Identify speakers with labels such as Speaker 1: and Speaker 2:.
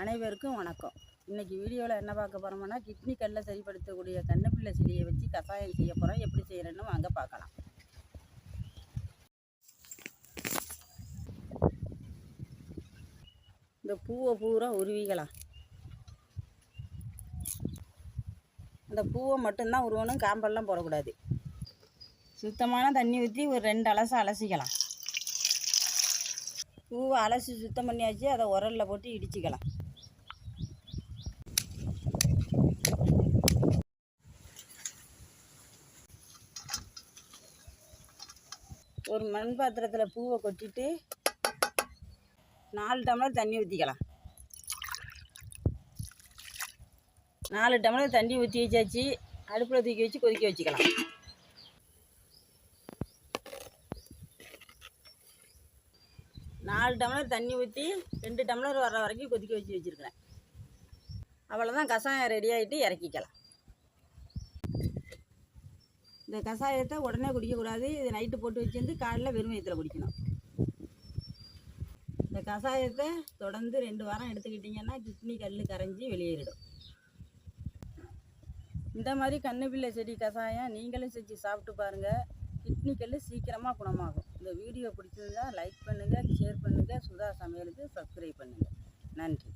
Speaker 1: அனைவருக்கும் வணக்கம். இன்னைக்கு வீடியோவில் என்ன பார்க்க போகிறோம்னா கிட்னி கல்லை சரிப்படுத்தக்கூடிய கண்ணுப்பிள்ளை செடியை வச்சு கஷாயம் செய்ய போகிறோம் எப்படி செய்கிறேன்னு வாங்க பார்க்கலாம். இந்த பூவை பூரா உருவிக்கலாம் அந்த பூவை மட்டும்தான் உருவணும் காம்பெல்லாம் போடக்கூடாது. சுத்தமான தண்ணி ஊற்றி ஒரு ரெண்டு அலசு அலசிக்கலாம். பூவை அலசி சுத்தம் பண்ணியாச்சு அதை உரலில் போட்டு இடிச்சுக்கலாம். ஒரு மண் பாத்திரத்தில் பூவை கொட்டிட்டு நாலு டம்ளர் தண்ணி ஊற்றிக்கலாம் நாலு டம்ளர் தண்ணி ஊற்றி வச்சாச்சு அடுப்பில் தூக்கி வச்சு கொதிக்க வச்சுக்கலாம். நாலு டம்ளர் தண்ணி ஊற்றி ரெண்டு டம்ளர் வர்ற வரைக்கும் கொதிக்க வச்சு வச்சுருக்கிறேன். அவ்வளோதான் கஷாயம் ரெடி ஆகிட்டு இறக்கிக்கலாம். இந்த கஷாயத்தை உடனே குடிக்கக்கூடாது. இது நைட்டு போட்டு வச்சுருந்து காலையில் வெறும் வயிற்றில் குடிக்கணும். இந்த கஷாயத்தை தொடர்ந்து ரெண்டு வாரம் எடுத்துக்கிட்டிங்கன்னா கிட்னி கல் கரைஞ்சி வெளியேறிடும். இந்த மாதிரி கண்ணு பிள்ளை செடி கஷாயம் நீங்களும் செஞ்சு சாப்பிட்டு பாருங்கள் கிட்னி கல் சீக்கிரமாக குணமாகும். இந்த வீடியோ பிடிச்சிருந்தா லைக் பண்ணுங்கள் ஷேர் பண்ணுங்கள் சுதா சமையலுக்கு சப்ஸ்கிரைப் பண்ணுங்கள் நன்றி.